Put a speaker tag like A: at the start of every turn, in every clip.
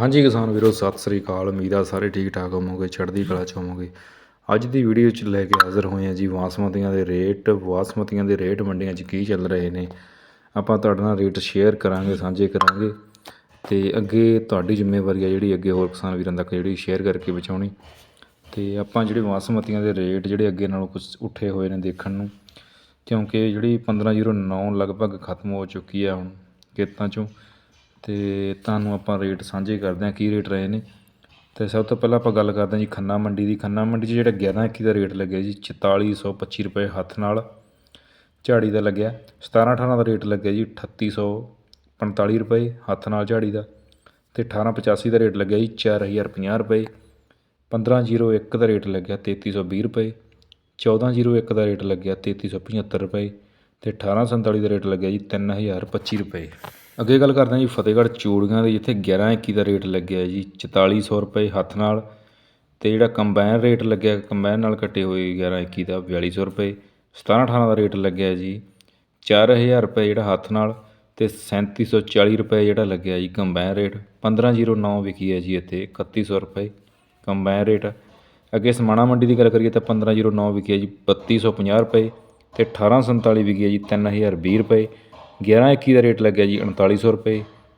A: ਹਾਂਜੀ ਕਿਸਾਨ ਵੀਰੋ, ਸਤਿ ਸ੍ਰੀ ਅਕਾਲ। ਉਮੀਦ ਆ ਸਾਰੇ ਠੀਕ ਠਾਕ ਹੋਵੋਗੇ, ਚੜ੍ਹਦੀ ਕਲਾ ਚ ਹੋਵੋਗੇ। ਅੱਜ ਦੀ ਵੀਡੀਓ ਚ ਲੈ ਕੇ ਹਾਜ਼ਰ ਹੋਏ ਹਾਂ ਜੀ ਬਾਸਮਤੀਆਂ ਦੇ ਰੇਟ। ਬਾਸਮਤੀਆਂ ਦੇ ਰੇਟ ਮੰਡੀਆਂ 'ਚ ਕੀ ਚੱਲ ਰਹੇ ਨੇ? ਆਪਾਂ ਤੁਹਾਡੇ ਨਾਲ ਰੇਟ ਸ਼ੇਅਰ ਕਰਾਂਗੇ, ਸਾਂਝੇ ਕਰਾਂਗੇ। ਤੇ ਅੱਗੇ ਤੁਹਾਡੀ ਜ਼ਿੰਮੇਵਾਰੀ ਆ ਜਿਹੜੀ ਅੱਗੇ ਹੋਰ ਕਿਸਾਨ ਵੀਰਾਂ ਤੱਕ ਜਿਹੜੀ ਸ਼ੇਅਰ ਕਰਕੇ ਪਹੁੰਚਾਉਣੀ। ਤੇ ਆਪਾਂ ਜਿਹੜੇ ਬਾਸਮਤੀਆਂ ਦੇ ਰੇਟ ਜਿਹੜੇ ਅੱਗੇ ਨਾਲੋਂ ਕੁਝ ਉੱਠੇ ਹੋਏ ਨੇ ਦੇਖਣ ਨੂੰ, ਕਿਉਂਕਿ ਜਿਹੜੀ 1509 ਲਗਭਗ ਖਤਮ ਹੋ ਚੁੱਕੀ ਆ ਹੁਣ ਖੇਤਾਂ 'ਚੋਂ ਅਤੇ ਤੁਹਾਨੂੰ ਆਪਾਂ ਰੇਟ ਸਾਂਝੇ ਕਰਦੇ ਹਾਂ, ਕੀ ਰੇਟ ਰਹੇ ਨੇ। ਅਤੇ ਸਭ ਤੋਂ ਪਹਿਲਾਂ ਆਪਾਂ ਗੱਲ ਕਰਦੇ ਹਾਂ ਜੀ ਖੰਨਾ ਮੰਡੀ ਦੀ। ਖੰਨਾ ਮੰਡੀ 'ਚ ਜਿਹੜਾ 11 ਇੱਕੀ ਦਾ ਰੇਟ ਲੱਗਿਆ ਜੀ 4425 ਰੁਪਏ ਹੱਥ ਨਾਲ। ਝਾੜੀ ਦਾ ਲੱਗਿਆ 17 18 ਦਾ ਰੇਟ ਲੱਗਿਆ ਜੀ 3845 ਰੁਪਏ ਹੱਥ ਨਾਲ ਝਾੜੀ ਦਾ। ਅਤੇ ਅਠਾਰਾਂ ਪਚਾਸੀ ਦਾ ਰੇਟ ਲੱਗਿਆ ਜੀ 4050 ਰੁਪਏ। 1501 ਦਾ ਰੇਟ ਲੱਗਿਆ 3320 ਰੁਪਏ। 1401 ਦਾ ਰੇਟ ਲੱਗਿਆ 3375 ਰੁਪਏ। ਅਤੇ ਅਠਾਰਾਂ ਸੰਤਾਲੀ ਦਾ ਰੇਟ ਲੱਗਿਆ ਜੀ 3025 ਰੁਪਏ। ਅੱਗੇ ਗੱਲ ਕਰਦੇ ਹਾਂ ਜੀ ਫਤਿਹਗੜ੍ਹ ਚੂੜੀਆਂ ਦੀ, ਜਿੱਥੇ 11 21 ਦਾ ਰੇਟ ਲੱਗਿਆ ਜੀ 4400 ਰੁਪਏ ਹੱਥ ਨਾਲ ਤੇ ਜਿਹੜਾ ਕੰਬਾਈਨ ਰੇਟ ਲੱਗਿਆ, ਕੰਬਾਈਨ ਨਾਲ ਕੱਟੇ ਹੋਏ 11 21 ਦਾ 4200 ਰੁਪਏ 17 18 ਦਾ ਰੇਟ ਲੱਗਿਆ ਜੀ 4000 ਰੁਪਏ ਜਿਹੜਾ ਹੱਥ ਨਾਲ ਤੇ 3740 ਰੁਪਏ ਜਿਹੜਾ ਲੱਗਿਆ ਜੀ ਕੰਬਾਈਨ ਰੇਟ 1509 ਵਿਕੀ ਹੈ ਜੀ ਇੱਥੇ 3100 ਰੁਪਏ ਕੰਬਾਈਨ ਰੇਟ। ਅੱਗੇ ਸਮਾਣਾ ਮੰਡੀ ਦੀ ਗੱਲ ਕਰੀਏ ਤਾਂ 1509 ਵਿਕੀ ਹੈ ਜੀ 3250 ਰੁਪਏ ਤੇ 1847 ਵਿਕੀ ਹੈ ਜੀ 3020 ਰੁਪਏ 11 21 ਦਾ ਰੇਟ ਲੱਗਿਆ ਜੀ 3900 ਰੁਪਏ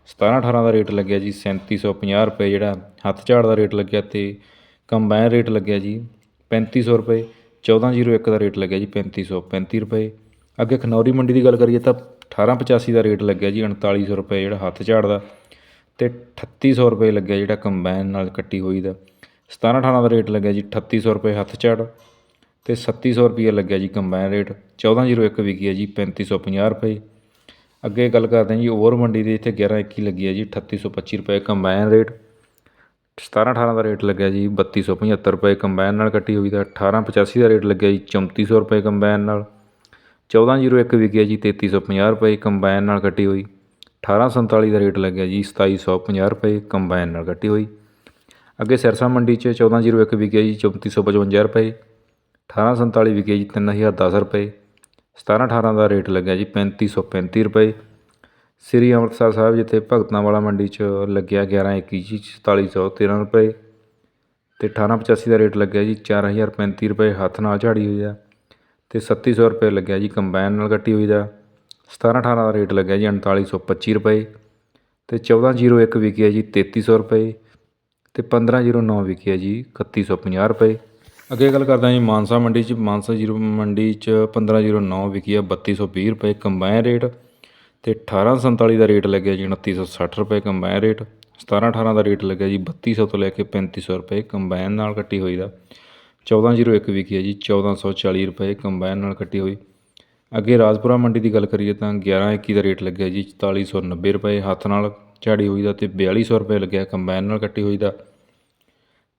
A: 17 18 ਦਾ ਰੇਟ ਲੱਗਿਆ ਜੀ 3750 ਰੁਪਏ, ਜਿਹੜਾ ਹੱਥ ਝਾੜ ਦਾ ਰੇਟ ਲੱਗਿਆ ਅਤੇ ਕੰਬਾਈਨ ਰੇਟ ਲੱਗਿਆ ਜੀ ਪੈਂਤੀ ਸੌ ਰੁਪਏ 1401 ਦਾ ਰੇਟ ਲੱਗਿਆ ਜੀ 3535 ਰੁਪਏ। ਅੱਗੇ ਖਨੌਰੀ ਮੰਡੀ ਦੀ ਗੱਲ ਕਰੀਏ ਤਾਂ 1885 ਦਾ ਰੇਟ ਲੱਗਿਆ ਜੀ 3900 ਰੁਪਏ, ਜਿਹੜਾ ਹੱਥ ਝਾੜ ਦਾ ਤੇ 3800 ਰੁਪਏ ਲੱਗਿਆ ਜਿਹੜਾ ਕੰਬਾਈਨ ਨਾਲ ਕੱਟੀ ਹੋਈ ਦਾ। 17 18 ਦਾ ਰੇਟ ਲੱਗਿਆ ਜੀ ਅਠੱਤੀ ਸੌ ਰੁਪਏ ਹੱਥ ਝਾੜ ਤੇ 3700 ਰੁਪਏ ਲੱਗਿਆ ਜੀ ਕੰਬਾਈਨ ਰੇਟ 1401 ਵਿਕੀ ਹੈ ਜੀ 3550 ਰੁਪਏ। ਅੱਗੇ ਗੱਲ ਕਰਦੇ ਹਾਂ ਜੀ ਓਵਰ ਮੰਡੀ ਦੀ ਇੱਥੇ 11 21 ਲੱਗੀ ਹੈ ਜੀ 3825 ਰੁਪਏ ਕੰਬਾਈਨ ਰੇਟ 17 18 ਦਾ ਰੇਟ ਲੱਗਿਆ ਜੀ 3275 ਰੁਪਏ ਕੰਬਾਈਨ ਨਾਲ ਕੱਟੀ ਹੋਈ ਦਾ 1885 ਦਾ ਰੇਟ ਲੱਗਿਆ ਜੀ 3400 ਰੁਪਏ ਕੰਬਾਈਨ ਨਾਲ 1401 ਵਿਕਿਆ ਜੀ 3350 ਰੁਪਏ ਕੰਬਾਈਨ ਨਾਲ ਕੱਟੀ ਹੋਈ 1847 ਦਾ ਰੇਟ ਲੱਗਿਆ ਜੀ 2750 ਰੁਪਏ ਕੰਬਾਈਨ ਨਾਲ ਕੱਟੀ ਹੋਈ। ਅੱਗੇ ਸਿਰਸਾ ਮੰਡੀ 'ਚ 1401 ਵਿਕਿਆ ਜੀ 3455 ਰੁਪਏ 1847 ਵਿਕਿਆ ਜੀ 3010 ਰੁਪਏ 17 18 ਦਾ ਰੇਟ ਲੱਗਿਆ ਜੀ 3535 ਰੁਪਏ। ਸ੍ਰੀ ਅੰਮ੍ਰਿਤਸਰ ਸਾਹਿਬ ਜਿੱਥੇ ਭਗਤਾਂ ਵਾਲਾ ਮੰਡੀ 'ਚ ਲੱਗਿਆ 11 21 ਜੀ 4413 ਰੁਪਏ। ਤੇ 1885 ਦਾ ਰੇਟ ਲੱਗਿਆ ਜੀ 4035 ਰੁਪਏ ਹੱਥ ਨਾਲ ਝਾੜੀ ਹੋਈ ਆ। ਤੇ 3700 ਰੁਪਏ ਲੱਗਿਆ ਜੀ, ਕੰਬਾਈਨ ਨਾਲ ਕੱਟੀ ਹੋਈ ਦਾ। 17 18 ਦਾ ਰੇਟ ਲੱਗਿਆ ਜੀ 3925 ਰੁਪਏ। ਤੇ 1401 ਵਿਕਿਆ ਜੀ 3300 ਰੁਪਏ। ਤੇ 1509 ਵਿਕਿਆ ਜੀ 3150 ਰੁਪਏ। ਅੱਗੇ ਗੱਲ ਕਰਦਾ ਜੀ ਮਾਨਸਾ ਮੰਡੀ 'ਚ, ਮਾਨਸਾ ਜੀਰੋ ਮੰਡੀ 'ਚ 1509 ਵਿਕੀ ਆ 3220 ਰੁਪਏ ਕੰਬਾਈਨ ਰੇਟ ਤੇ 1847 ਦਾ ਰੇਟ ਲੱਗਿਆ ਜੀ 2960 ਰੁਪਏ ਕੰਬਾਈਨ ਰੇਟ 17 18 ਦਾ ਰੇਟ ਲੱਗਿਆ ਜੀ 3200 ਤੋਂ ਲੈ ਕੇ 3500 ਰੁਪਏ ਕੰਬਾਈਨ ਨਾਲ ਕੱਟੀ ਹੋਈ ਦਾ 1401 ਵਿਕੀ ਹੈ ਜੀ 1440 ਰੁਪਏ ਕੰਬਾਈਨ ਨਾਲ ਕੱਟੀ ਹੋਈ। ਅੱਗੇ ਰਾਜਪੁਰਾ ਮੰਡੀ ਦੀ ਗੱਲ ਕਰੀਏ ਤਾਂ 11 21 ਦਾ ਰੇਟ ਲੱਗਿਆ ਜੀ 4490 ਰੁਪਏ ਹੱਥ ਨਾਲ, ਝਾੜੀ ਹੋਈ ਦਾ ਤੇ 4200 ਰੁਪਏ ਲੱਗਿਆ ਕੰਬਾਈਨ ਨਾਲ ਕੱਟੀ ਹੋਈ ਦਾ।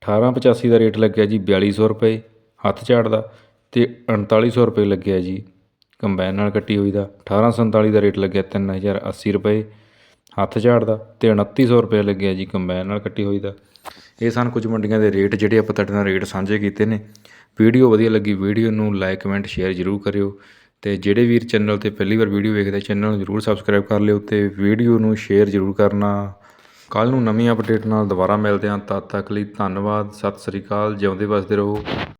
A: 1885 ਦਾ ਰੇਟ ਲੱਗਿਆ ਜੀ, ਬਿਆਲੀ ਸੌ ਰੁਪਏ ਹੱਥ ਝਾੜ ਦਾ ਅਤੇ ਉਣਤਾਲੀ ਸੌ ਰੁਪਏ ਲੱਗਿਆ ਜੀ, ਕੰਬਾਈਨ ਨਾਲ ਕੱਟੀ ਹੋਈ ਦਾ। 1847 ਦਾ ਰੇਟ ਲੱਗਿਆ 3080 ਰੁਪਏ ਹੱਥ ਝਾੜ ਦਾ ਅਤੇ ਉਣੱਤੀ ਸੌ ਰੁਪਏ ਲੱਗਿਆ ਜੀ, ਕੰਬਾਈਨ ਨਾਲ ਕੱਟੀ ਹੋਈ ਦਾ। ਇਹ ਸਨ ਕੁਝ ਮੰਡੀਆਂ ਦੇ ਰੇਟ ਜਿਹੜੇ ਆਪਾਂ ਤੁਹਾਡੇ ਨਾਲ ਰੇਟ ਸਾਂਝੇ ਕੀਤੇ ਨੇ। ਵੀਡੀਓ ਵਧੀਆ ਲੱਗੀ ਵੀਡੀਓ ਨੂੰ ਲਾਈਕ, ਕਮੈਂਟ, ਸ਼ੇਅਰ ਜ਼ਰੂਰ ਕਰਿਓ ਤੇ ਜਿਹੜੇ ਵੀਰ ਚੈਨਲ ਤੇ ਪਹਿਲੀ ਵਾਰ ਵੀਡੀਓ ਵੇਖਦੇ ਚੈਨਲ ਨੂੰ ਜ਼ਰੂਰ ਸਬਸਕ੍ਰਾਈਬ ਕਰ ਲਿਓ ਤੇ ਵੀਡੀਓ ਨੂੰ ਸ਼ੇਅਰ ਜ਼ਰੂਰ ਕਰਨਾ। ਕੱਲ੍ਹ ਨੂੰ ਨਵੀਂ ਅਪਡੇਟ ਨਾਲ ਦੁਬਾਰਾ ਮਿਲਦੇ ਹਾਂ। ਤਦ ਤੱਕ ਲਈ ਧੰਨਵਾਦ, ਸਤਿ ਸ੍ਰੀ ਅਕਾਲ, ਜਿਉਂਦੇ ਵੱਸਦੇ ਰਹੋ।